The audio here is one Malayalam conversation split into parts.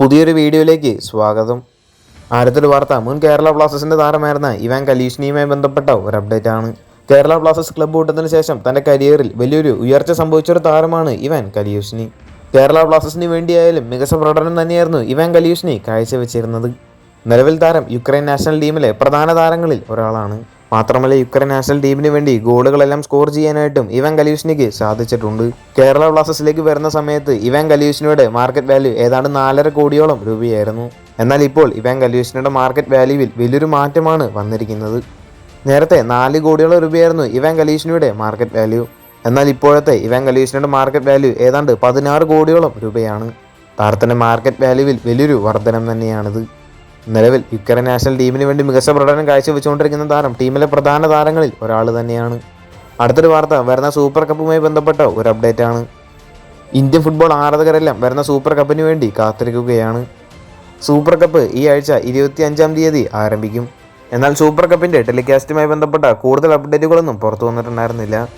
പുതിയൊരു വീഡിയോയിലേക്ക് സ്വാഗതം. ആദ്യത്തൊരു വാർത്ത മുൻ കേരള ബ്ലാസ്റ്റേഴ്സിന്റെ താരമായിരുന്ന ഇവാൻ കലീഷിനിയുമായി ബന്ധപ്പെട്ട ഒരു അപ്ഡേറ്റ് ആണ് കേരള ബ്ലാസ്റ്റേഴ്സ് ക്ലബ്ബ് കൂട്ടത്തിന് ശേഷം തന്റെ കരിയറിൽ വലിയൊരു ഉയർച്ച സംഭവിച്ചൊരു താരമാണ് ഇവാൻ കലിയൂഷ്നി കേരള ബ്ലാസ്റ്റേഴ്സിന് വേണ്ടിയായാലും മികച്ച പ്രകടനം തന്നെയായിരുന്നു ഇവാൻ കലിയൂഷ്നി കാഴ്ചവെച്ചിരുന്നത്. നിലവിൽ താരം യുക്രൈൻ നാഷണൽ ടീമിലെ പ്രധാന താരങ്ങളിൽ ഒരാളാണ്. മാത്രമല്ല യുക്രൈൻ നാഷണൽ ടീമിന് വേണ്ടി ഗോളുകളെല്ലാം സ്കോർ ചെയ്യാനായിട്ടും ഇവൻ കലീഷ്നിക്ക് സാധിച്ചിട്ടുണ്ട്. കേരള ബ്ലാസ്റ്റേഴ്സിലേക്ക് വരുന്ന സമയത്ത് ഇവൻ കലീഷ്നിയുടെ മാർക്കറ്റ് വാല്യൂ ഏതാണ്ട് നാലര കോടിയോളം രൂപയായിരുന്നു. എന്നാൽ ഇപ്പോൾ ഇവൻ കലീഷ്നിയുടെ മാർക്കറ്റ് വാല്യൂവിൽ വലിയൊരു മാറ്റമാണ് വന്നിരിക്കുന്നത്. നേരത്തെ നാല് കോടിയോളം രൂപയായിരുന്നു ഇവൻ കലീഷ്നിയുടെ മാർക്കറ്റ് വാല്യൂ എന്നാൽ ഇപ്പോഴത്തെ ഇവൻ കലീഷ്നിയുടെ മാർക്കറ്റ് വാല്യൂ ഏതാണ്ട് പതിനാറ് കോടിയോളം രൂപയാണ്. താരത്തിന്റെ മാർക്കറ്റ് വാല്യൂവിൽ വലിയൊരു വർധനം തന്നെയാണിത്. നിലവിൽ യുക്രൈൻ നാഷണൽ ടീമിന് വേണ്ടി മികച്ച പ്രകടനം കാഴ്ചവെച്ചുകൊണ്ടിരിക്കുന്ന താരം ടീമിലെ പ്രധാന താരങ്ങളിൽ ഒരാൾ തന്നെയാണ്. അടുത്തൊരു വാർത്ത വരുന്ന സൂപ്പർ കപ്പുമായി ബന്ധപ്പെട്ട ഒരു അപ്ഡേറ്റ് ആണ്. ഇന്ത്യൻ ഫുട്ബോൾ ആരാധകരെല്ലാം വരുന്ന സൂപ്പർ കപ്പിന് വേണ്ടി കാത്തിരിക്കുകയാണ്. സൂപ്പർ കപ്പ് ഈ ആഴ്ച ഇരുപത്തി അഞ്ചാം തീയതി ആരംഭിക്കും. എന്നാൽ സൂപ്പർ കപ്പിന്റെ ടെലികാസ്റ്റുമായി ബന്ധപ്പെട്ട കൂടുതൽ അപ്ഡേറ്റുകളൊന്നും പുറത്തു വന്നിട്ടുണ്ടായിരുന്നില്ല.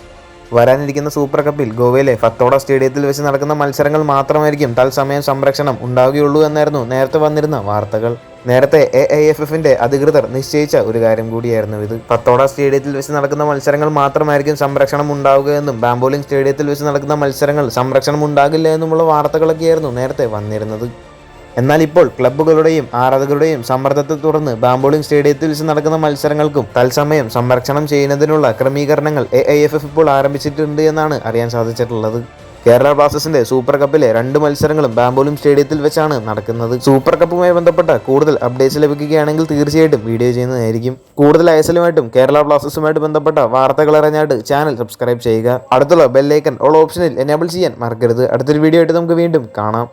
വരാനിരിക്കുന്ന സൂപ്പർ കപ്പിൽ ഗോവയിലെ ഫത്തോഡ സ്റ്റേഡിയത്തിൽ വെച്ച് നടക്കുന്ന മത്സരങ്ങൾ മാത്രമായിരിക്കും തൽസമയം സംരക്ഷണം ഉണ്ടാവുകയുള്ളൂ എന്നായിരുന്നു നേരത്തെ വന്നിരുന്ന വാർത്തകൾ. നേരത്തെ എ ഐ എഫ് എഫിന്റെ അധികൃതർ നിശ്ചയിച്ച ഒരു കാര്യം കൂടിയായിരുന്നു ഇത്. പത്തോട സ്റ്റേഡിയത്തിൽ വെച്ച് നടക്കുന്ന മത്സരങ്ങൾ മാത്രമായിരിക്കും സംരക്ഷണം ഉണ്ടാവുക എന്നും ബാംബോളിംഗ് സ്റ്റേഡിയത്തിൽ വെച്ച് നടക്കുന്ന മത്സരങ്ങൾ സംരക്ഷണം ഉണ്ടാകില്ല എന്നുമുള്ള വാർത്തകളൊക്കെയായിരുന്നു നേരത്തെ വന്നിരുന്നത്. എന്നാൽ ഇപ്പോൾ ക്ലബ്ബുകളുടെയും ആരാധകരുടെയും സമ്മർദ്ദത്തെ തുടർന്ന് ബാംബോളിംഗ് സ്റ്റേഡിയത്തിൽ വെച്ച് നടക്കുന്ന മത്സരങ്ങൾക്കും തത്സമയം സംരക്ഷണം ചെയ്യുന്നതിനുള്ള ക്രമീകരണങ്ങൾ എ ഇപ്പോൾ ആരംഭിച്ചിട്ടുണ്ട് എന്നാണ് അറിയാൻ സാധിച്ചിട്ടുള്ളത്. കേരള ബ്ലാസ്റ്റേഴ്സിന്റെ സൂപ്പർ കപ്പിലെ രണ്ട് മത്സരങ്ങളും ബാംബോലിം സ്റ്റേഡിയത്തിൽ വെച്ചാണ് നടക്കുന്നത്. സൂപ്പർ കപ്പുമായി ബന്ധപ്പെട്ട കൂടുതൽ അപ്ഡേറ്റ്സ് ലഭിക്കുകയാണെങ്കിൽ തീർച്ചയായിട്ടും വീഡിയോ ചെയ്യുന്നതായിരിക്കും. കൂടുതൽ ഐസലുമായിട്ടും കേരള ബ്ലാസ്റ്റേഴ്സുമായിട്ട് ബന്ധപ്പെട്ട വാർത്തകൾ അറിഞ്ഞായിട്ട് ചാനൽ സബ്സ്ക്രൈബ് ചെയ്യുക. അടുത്തുള്ള ബെല്ലൈക്കൺ ഓൾ ഓപ്ഷനിൽ എനേബിൾ ചെയ്യാൻ മറക്കരുത്. അടുത്തൊരു വീഡിയോ ആയിട്ട് നമുക്ക് വീണ്ടും കാണാം.